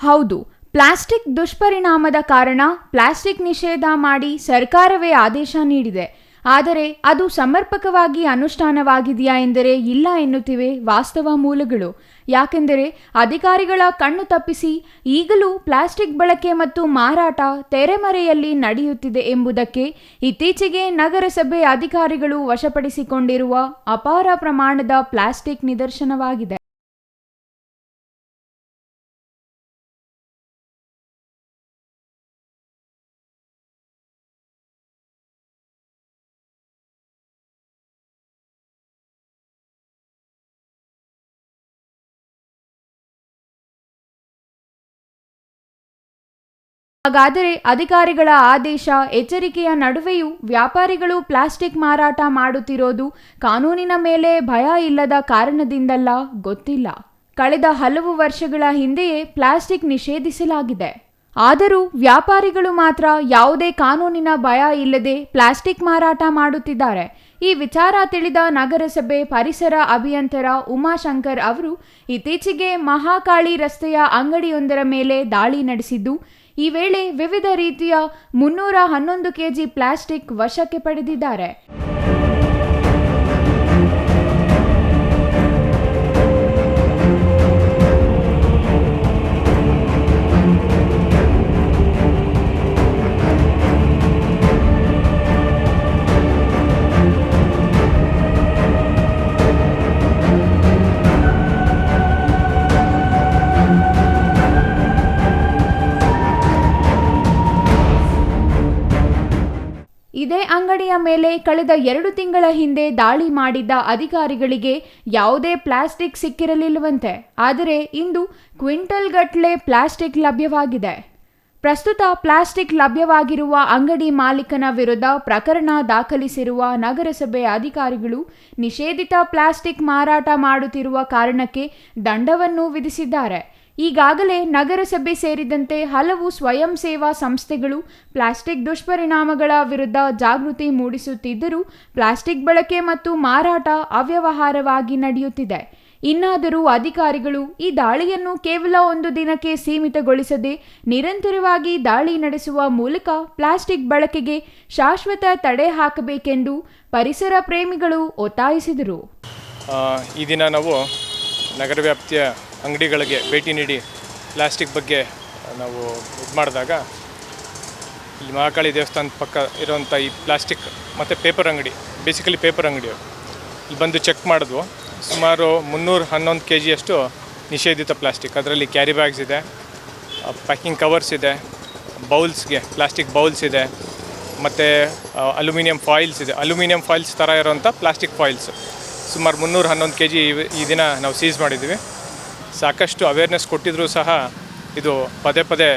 ಹೌದು, ಪ್ಲಾಸ್ಟಿಕ್ ದುಷ್ಪರಿಣಾಮದ ಕಾರಣ ಪ್ಲಾಸ್ಟಿಕ್ ನಿಷೇಧ ಮಾಡಿ ಸರ್ಕಾರವೇ ಆದೇಶ ನೀಡಿದೆ. ಆದರೆ ಅದು ಸಮರ್ಪಕವಾಗಿ ಅನುಷ್ಠಾನವಾಗಿದೆಯಾ ಎಂದರೆ ಇಲ್ಲ ಎನ್ನುತ್ತಿವೆ ವಾಸ್ತವ ಮೂಲಗಳು. ಯಾಕೆಂದರೆ ಅಧಿಕಾರಿಗಳ ಕಣ್ಣು ತಪ್ಪಿಸಿ ಈಗಲೂ ಪ್ಲಾಸ್ಟಿಕ್ ಬಳಕೆ ಮತ್ತು ಮಾರಾಟ ತೆರೆಮರೆಯಲ್ಲಿ ನಡೆಯುತ್ತಿದೆ ಎಂಬುದಕ್ಕೆ ಇತ್ತೀಚೆಗೆ ನಗರಸಭೆ ಅಧಿಕಾರಿಗಳು ವಶಪಡಿಸಿಕೊಂಡಿರುವ ಅಪಾರ ಪ್ರಮಾಣದ ಪ್ಲಾಸ್ಟಿಕ್ ನಿದರ್ಶನವಾಗಿದೆ. ಹಾಗಾದರೆ ಅಧಿಕಾರಿಗಳ ಆದೇಶ, ಎಚ್ಚರಿಕೆಯ ನಡುವೆಯೂ ವ್ಯಾಪಾರಿಗಳು ಪ್ಲಾಸ್ಟಿಕ್ ಮಾರಾಟ ಮಾಡುತ್ತಿರೋದು ಕಾನೂನಿನ ಮೇಲೆ ಭಯ ಇಲ್ಲದ ಕಾರಣದಿಂದಲ್ಲ ಗೊತ್ತಿಲ್ಲ. ಕಳೆದ ಹಲವು ವರ್ಷಗಳ ಹಿಂದೆಯೇ ಪ್ಲಾಸ್ಟಿಕ್ ನಿಷೇಧಿಸಲಾಗಿದೆ. ಆದರೂ ವ್ಯಾಪಾರಿಗಳು ಮಾತ್ರ ಯಾವುದೇ ಕಾನೂನಿನ ಭಯ ಇಲ್ಲದೆ ಪ್ಲಾಸ್ಟಿಕ್ ಮಾರಾಟ ಮಾಡುತ್ತಿದ್ದಾರೆ. ಈ ವಿಚಾರ ತಿಳಿದ ನಗರಸಭೆ ಪರಿಸರ ಅಭಿಯಂತರ ಉಮಾಶಂಕರ್ ಅವರು, ಇತ್ತೀಚೆಗೆ ಮಹಾಕಾಳಿ ರಸ್ತೆಯ ಅಂಗಡಿಯೊಂದರ ಮೇಲೆ ದಾಳಿ ನಡೆಸಿದ್ದು ಈ ವೇಳೆ ವಿವಿಧ ರೀತಿಯ ಮುನ್ನೂರ ಹನ್ನೊಂದು ಕೆಜಿ ಪ್ಲಾಸ್ಟಿಕ್ ವಶಕ್ಕೆ ಪಡೆದಿದ್ದಾರೆ. ಇದೇ ಅಂಗಡಿಯ ಮೇಲೆ ಕಳೆದ ಎರಡು ತಿಂಗಳ ಹಿಂದೆ ದಾಳಿ ಮಾಡಿದ್ದ ಅಧಿಕಾರಿಗಳಿಗೆ ಯಾವುದೇ ಪ್ಲಾಸ್ಟಿಕ್ ಸಿಕ್ಕಿರಲಿಲ್ಲವಂತೆ. ಆದರೆ ಇಂದು ಕ್ವಿಂಟಲ್ ಗಟ್ಟಲೆ ಪ್ಲಾಸ್ಟಿಕ್ ಲಭ್ಯವಾಗಿದೆ. ಪ್ರಸ್ತುತ ಪ್ಲಾಸ್ಟಿಕ್ ಲಭ್ಯವಾಗಿರುವ ಅಂಗಡಿ ಮಾಲೀಕನ ವಿರುದ್ಧ ಪ್ರಕರಣ ದಾಖಲಿಸಿರುವ ನಗರಸಭೆ ಅಧಿಕಾರಿಗಳು ನಿಷೇಧಿತ ಪ್ಲಾಸ್ಟಿಕ್ ಮಾರಾಟ ಮಾಡುತ್ತಿರುವ ಕಾರಣಕ್ಕೆ ದಂಡವನ್ನು ವಿಧಿಸಿದ್ದಾರೆ. ಈಗಾಗಲೇ ನಗರಸಭೆ ಸೇರಿದಂತೆ ಹಲವು ಸ್ವಯಂ ಸೇವಾ ಸಂಸ್ಥೆಗಳು ಪ್ಲಾಸ್ಟಿಕ್ ದುಷ್ಪರಿಣಾಮಗಳ ವಿರುದ್ಧ ಜಾಗೃತಿ ಮೂಡಿಸುತ್ತಿದ್ದರೂ ಪ್ಲಾಸ್ಟಿಕ್ ಬಳಕೆ ಮತ್ತು ಮಾರಾಟ ಅವ್ಯವಹಾರವಾಗಿ ನಡೆಯುತ್ತಿದೆ. ಇನ್ನಾದರೂ ಅಧಿಕಾರಿಗಳು ಈ ದಾಳಿಯನ್ನು ಕೇವಲ ಒಂದು ದಿನಕ್ಕೆ ಸೀಮಿತಗೊಳಿಸದೆ ನಿರಂತರವಾಗಿ ದಾಳಿ ನಡೆಸುವ ಮೂಲಕ ಪ್ಲಾಸ್ಟಿಕ್ ಬಳಕೆಗೆ ಶಾಶ್ವತ ತಡೆ ಹಾಕಬೇಕೆಂದು ಪರಿಸರ ಪ್ರೇಮಿಗಳು ಒತ್ತಾಯಿಸಿದರು. ಈ ದಿನ ನಾವು ನಗರ ವ್ಯಾಪ್ತಿಯ ಅಂಗಡಿಗಳಿಗೆ ಭೇಟಿ ನೀಡಿ ಪ್ಲಾಸ್ಟಿಕ್ ಬಗ್ಗೆ ನಾವು ಇದು ಮಾಡಿದಾಗ ಇಲ್ಲಿ ಮಹಾಕಾಳಿ ದೇವಸ್ಥಾನದ ಪಕ್ಕ ಇರೋವಂಥ ಈ ಪ್ಲಾಸ್ಟಿಕ್ ಮತ್ತು ಪೇಪರ್ ಅಂಗಡಿ ಬೇಸಿಕಲಿ ಪೇಪರ್ ಅಂಗಡಿ ಇಲ್ಲಿ ಬಂದು ಚೆಕ್ ಮಾಡಿದ್ವು. ಸುಮಾರು ಮುನ್ನೂರು ಹನ್ನೊಂದು ಕೆ ಜಿಯಷ್ಟು ನಿಷೇಧಿತ ಪ್ಲಾಸ್ಟಿಕ್. ಅದರಲ್ಲಿ ಕ್ಯಾರಿ ಬ್ಯಾಗ್ಸ್ ಇದೆ ಪ್ಯಾಕಿಂಗ್ ಕವರ್ಸ್ ಇದೆ ಬೌಲ್ಸ್ಗೆ ಪ್ಲಾಸ್ಟಿಕ್ ಬೌಲ್ಸ್ ಇದೆ, ಮತ್ತು ಅಲ್ಯೂಮಿನಿಯಂ ಫಾಯಿಲ್ಸ್ ಇದೆ. ಅಲ್ಯೂಮಿನಿಯಂ ಫಾಯಿಲ್ಸ್ ಥರ ಇರೋವಂಥ ಪ್ಲಾಸ್ಟಿಕ್ ಫಾಯಿಲ್ಸ್ ಸುಮಾರು ಮುನ್ನೂರು ಹನ್ನೊಂದು ಕೆ ಜಿ ಈ ದಿನ ನಾವು ಸೀಸ್ ಮಾಡಿದ್ದೀವಿ. ಸಾಕಷ್ಟು ಅವೇರ್ನೆಸ್ ಕೊಟ್ಟಿದ್ರೂ ಸಹ ಇದು ಪದೇ ಪದೇ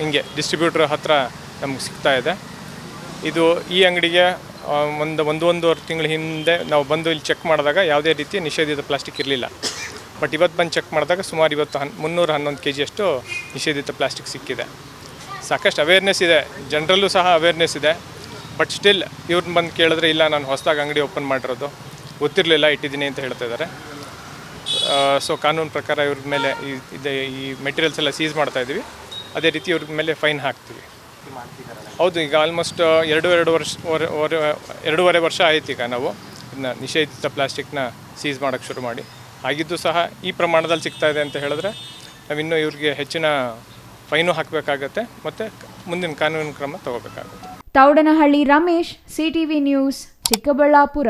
ಹಿಂಗೆ ಡಿಸ್ಟ್ರಿಬ್ಯೂಟ್ರ್ ಹತ್ರ ನಮ್ಗೆ ಸಿಗ್ತಾ ಇದೆ. ಇದು ಈ ಅಂಗಡಿಗೆ ಒಂದು ಒಂದು ಒಂದೂವರೆ ತಿಂಗಳ ಹಿಂದೆ ನಾವು ಬಂದು ಇಲ್ಲಿ ಚೆಕ್ ಮಾಡಿದಾಗ ಯಾವುದೇ ರೀತಿ ನಿಷೇಧಿತ ಪ್ಲಾಸ್ಟಿಕ್ ಇರಲಿಲ್ಲ. ಬಟ್ ಇವತ್ತು ಬಂದು ಚೆಕ್ ಮಾಡಿದಾಗ ಸುಮಾರು ಇವತ್ತು ಹನ್, ಮುನ್ನೂರ ಹನ್ನೊಂದು ಕೆ ಜಿಯಷ್ಟು ನಿಷೇಧಿತ ಪ್ಲಾಸ್ಟಿಕ್ ಸಿಕ್ಕಿದೆ. ಸಾಕಷ್ಟು ಅವೇರ್ನೆಸ್ ಇದೆ. ಜನರಲ್ಲೂ ಸಹ ಅವೇರ್ನೆಸ್ ಇದೆ. ಬಟ್ ಸ್ಟಿಲ್ ಇವ್ರನ್ನ ಬಂದು ಕೇಳಿದ್ರೆ ಇಲ್ಲ, ನಾನು ಹೊಸದಾಗಿ ಅಂಗಡಿ ಓಪನ್ ಮಾಡಿರೋದು. ಗೊತ್ತಿರಲಿಲ್ಲ, ಇಟ್ಟಿದ್ದೀನಿ ಅಂತ ಹೇಳ್ತಾ ಇದ್ದಾರೆ. ಸೊ ಕಾನೂನು ಪ್ರಕಾರ ಇವ್ರ ಮೇಲೆ ಈ ಮೆಟೀರಿಯಲ್ಸ್ ಎಲ್ಲ ಸೀಸ್ ಮಾಡ್ತಾ ಇದ್ದೀವಿ. ಅದೇ ರೀತಿ ಇವ್ರ ಮೇಲೆ ಫೈನ್ ಹಾಕ್ತೀವಿ. ಹೌದು, ಈಗ ಆಲ್ಮೋಸ್ಟ್ ಎರಡು ಎರಡು ವರ್ಷ ವರೆ- ವರೆ- ಎರಡೂವರೆ ವರ್ಷ ಆಯ್ತು ಈಗ ನಾವು ಇದನ್ನ ನಿಷೇಧಿತ ಪ್ಲಾಸ್ಟಿಕ್ನ ಸೀಸ್ ಮಾಡೋಕ್ಕೆ ಶುರು ಮಾಡಿ. ಆಗಿದ್ದು ಸಹ ಈ ಪ್ರಮಾಣದಲ್ಲಿ ಸಿಗ್ತಾ ಇದೆ ಅಂತ ಹೇಳಿದ್ರೆ ನಾವಿನ್ನೂ ಇವ್ರಿಗೆ ಹೆಚ್ಚಿನ ಫೈನು ಹಾಕಬೇಕಾಗತ್ತೆ ಮತ್ತು ಮುಂದಿನ ಕಾನೂನು ಕ್ರಮ ತಗೋಬೇಕಾಗುತ್ತೆ. Thoudanahalli Ramesh CTV news, Chikkaballapura.